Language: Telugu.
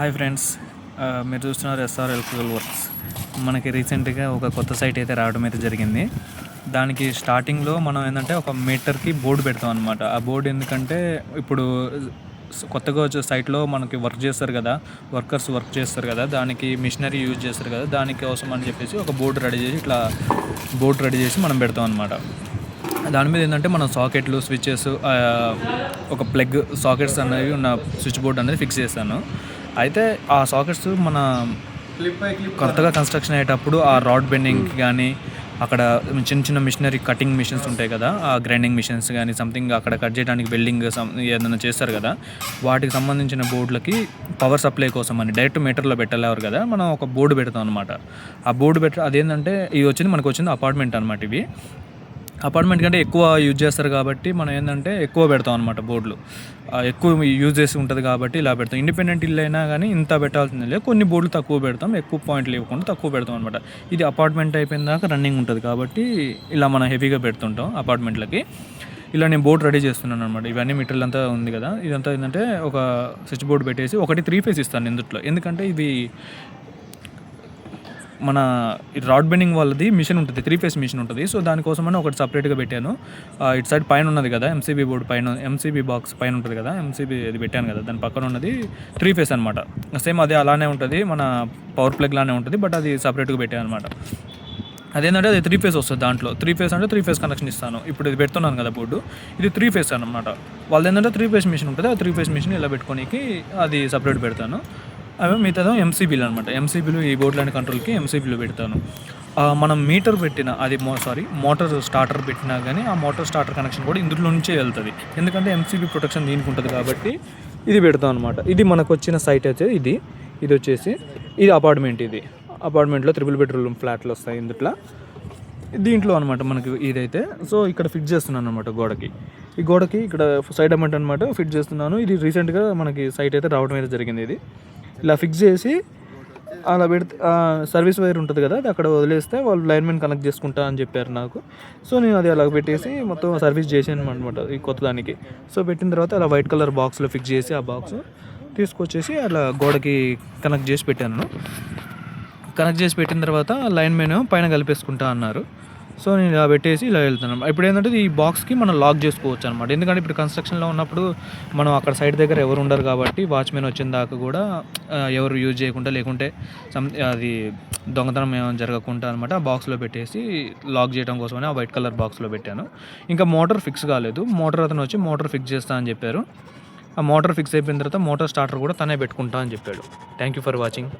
Hi friends. మీరు చూస్తున్నారు ఎస్ఆర్ ఎలక్ట్రికల్ వర్క్స్. మనకి రీసెంట్గా ఒక కొత్త సైట్ అయితే రావడం అయితే జరిగింది. దానికి స్టార్టింగ్లో మనం ఏంటంటే ఒక మీటర్కి బోర్డు పెడతాం అనమాట ఆ బోర్డు ఎందుకంటే ఇప్పుడు కొత్తగా వచ్చే సైట్లో మనకి వర్క్ చేస్తారు కదా వర్కర్స్ వర్క్ చేస్తారు కదా దానికి మిషనరీ యూజ్ చేస్తారు కదా దానికి అవసరం అని చెప్పేసి ఒక బోర్డు రెడీ చేసి ఇట్లా బోర్డు రెడీ చేసి మనం పెడతాం అనమాట దాని మీద ఏంటంటే మనం సాకెట్లు స్విచ్చెస్ ఒక ప్లగ్ సాకెట్స్ అనేవి ఉన్న స్విచ్ బోర్డ్ అనేది ఫిక్స్ చేస్తాను. అయితే ఆ సాకెట్స్ మన కొత్తగా కన్స్ట్రక్షన్ అయ్యేటప్పుడు ఆ రాడ్ బెండింగ్కి కానీ అక్కడ చిన్న చిన్న మిషనరీ కటింగ్ మిషన్స్ ఉంటాయి కదా ఆ గ్రైండింగ్ మిషన్స్ కానీ సంథింగ్ అక్కడ కట్ చేయడానికి బిల్డింగ్ ఏదైనా చేస్తారు కదా వాటికి సంబంధించిన బోర్డులకి పవర్ సప్లై కోసం అని డైరెక్ట్ మీటర్లో పెట్టలేవారు కదా మనం ఒక బోర్డు పెడతాం అనమాట ఆ బోర్డు పెట్ట అదేంటంటే ఇది వచ్చింది మనకు వచ్చింది అపార్ట్మెంట్ అనమాట ఇవి. అపార్ట్మెంట్ కంటే ఎక్కువ యూజ్ చేస్తారు కాబట్టి మనం ఏంటంటే ఎక్కువ పెడతాం అనమాట బోర్డులు. ఎక్కువ యూజ్ చేసి ఉంటుంది కాబట్టి ఇలా పెడతాం. ఇండిపెండెంట్ ఇల్లు అయినా కానీ ఇంత పెట్టాల్సింది లేదు. కొన్ని బోర్డులు తక్కువ పెడతాం ఎక్కువ పాయింట్లు ఇవ్వకుండా తక్కువ పెడతాం అనమాట ఇది అపార్ట్మెంట్ అయిపోయిన దాకా రన్నింగ్ ఉంటుంది కాబట్టి ఇలా మనం హెవీగా పెడుతుంటాం అపార్ట్మెంట్లకి ఇలా నేను బోర్డు రెడీ చేస్తున్నాను అనమాట ఇవన్నీ మెటీరియల్ అంతా ఉంది కదా. ఇదంతా ఏంటంటే ఒక స్విచ్ బోర్డు పెట్టేసి ఒకటి త్రీ ఫేస్ ఇస్తాను ఇందుట్లో. ఎందుకంటే ఇవి మన ఈ రాడ్ బెండింగ్ వాళ్ళది మిషన్ ఉంటుంది త్రీ ఫేస్ మిషన్ ఉంటుంది. సో దానికోసమని ఒకటి సపరేట్గా పెట్టాను. ఆ, ఇటు సైడ్ పైన ఉన్నది కదా ఎంసీబీ బోర్డు పైన ఎంసీబీ బాక్స్ పైన ఉంటుంది కదా ఎంసీబీ అది పెట్టాను కదా దాని పక్కన ఉన్నది త్రీ ఫేస్ అనమాట సేమ్ అదే అలానే ఉంటుంది మన పవర్ ప్లగ్ లానే ఉంటుంది బట్ అది సపరేట్గా పెట్టాను అనమాట అదేంటంటే అది త్రీ ఫేస్ వస్తుంది దాంట్లో. త్రీ ఫేస్ అంటే త్రీ ఫేస్ కనెక్షన్ ఇస్తాను. ఇప్పుడు ఇది పెడుతున్నాను కదా బోర్డు ఇది త్రీ ఫేస్ అనమాట వాళ్ళది ఏంటంటే త్రీ ఫేస్ మిషన్ ఉంటుంది ఆ త్రీ ఫేస్ మిషన్ ఇలా పెట్టుకోనికి అది సపరేట్ పెడతాను. అవి మిగతాదో ఎంసీబీలు అనమాట ఎంసీబీలు ఈ బోర్డు లాంటి కంట్రోల్కి ఎంసీబీలు పెడతాను. మనం మీటర్ పెట్టిన అది మో సారీ మోటార్ స్టార్టర్ పెట్టినా కానీ ఆ మోటార్ స్టార్టర్ కనెక్షన్ కూడా ఇందులో నుంచే వెళ్తుంది. ఎందుకంటే ఎంసీబీ ప్రొటెక్షన్ దీనికి ఉంటుంది కాబట్టి ఇది పెడతాం అనమాట ఇది మనకు వచ్చిన సైట్ అయితే ఇది. ఇది వచ్చేసి ఇది అపార్ట్మెంట్ ఇది. అపార్ట్మెంట్లో త్రిబుల్ బెడ్రూమ్ ఫ్లాట్లు వస్తాయి ఇందుట్లో. దీంట్లో అనమాట మనకి ఇదైతే. సో ఇక్కడ ఫిట్ చేస్తున్నాను అనమాట గోడకి. ఈ గోడకి ఇక్కడ సైడ్ అమెంట్ అనమాట ఫిట్ చేస్తున్నాను. ఇది రీసెంట్గా మనకి సైట్ అయితే రావడం అయితే జరిగింది ఇది. ఇలా ఫిక్స్ చేసి అలా పెడితే సర్వీస్ వైర్ ఉంటుంది కదా అది అక్కడ వదిలేస్తే వాళ్ళు లైన్మెన్ కనెక్ట్ చేసుకుంటా అని చెప్పారు నాకు. సో నేను అది అలా పెట్టేసి మొత్తం సర్వీస్ చేసాను అనమాట ఈ కొత్త దానికి. సో పెట్టిన తర్వాత అలా వైట్ కలర్ బాక్స్లో ఫిక్స్ చేసి ఆ బాక్స్ తీసుకొచ్చేసి అలా గోడకి కనెక్ట్ చేసి పెట్టాను. కనెక్ట్ చేసి పెట్టిన తర్వాత లైన్ మెన్ పైన కలిపేసుకుంటా అన్నారు. సో నేను ఇలా పెట్టేసి ఇలా వెళ్తున్నాను ఇప్పుడు ఏంటంటే ఈ బాక్స్కి మనం లాక్ చేసుకోవచ్చు అనమాట ఎందుకంటే ఇప్పుడు కన్స్ట్రక్షన్లో ఉన్నప్పుడు మనం అక్కడ సైడ్ దగ్గర ఎవరు ఉండరు కాబట్టి వాచ్మెన్ వచ్చిన దాకా కూడా ఎవరు యూజ్ చేయకుండా లేకుంటే సమ్ అది దొంగతనం ఏమైనా జరగకుండా అనమాట ఆ బాక్స్లో పెట్టేసి లాక్ చేయడం కోసమని ఆ వైట్ కలర్ బాక్స్లో పెట్టాను. ఇంకా మోటార్ ఫిక్స్ కాలేదు. మోటార్ అతను వచ్చి మోటార్ ఫిక్స్ చేస్తా అని చెప్పారు. ఆ మోటార్ ఫిక్స్ అయిపోయిన తర్వాత మోటార్ స్టార్టర్ కూడా తనే పెట్టుకుంటా అని చెప్పాడు. Thank you for watching.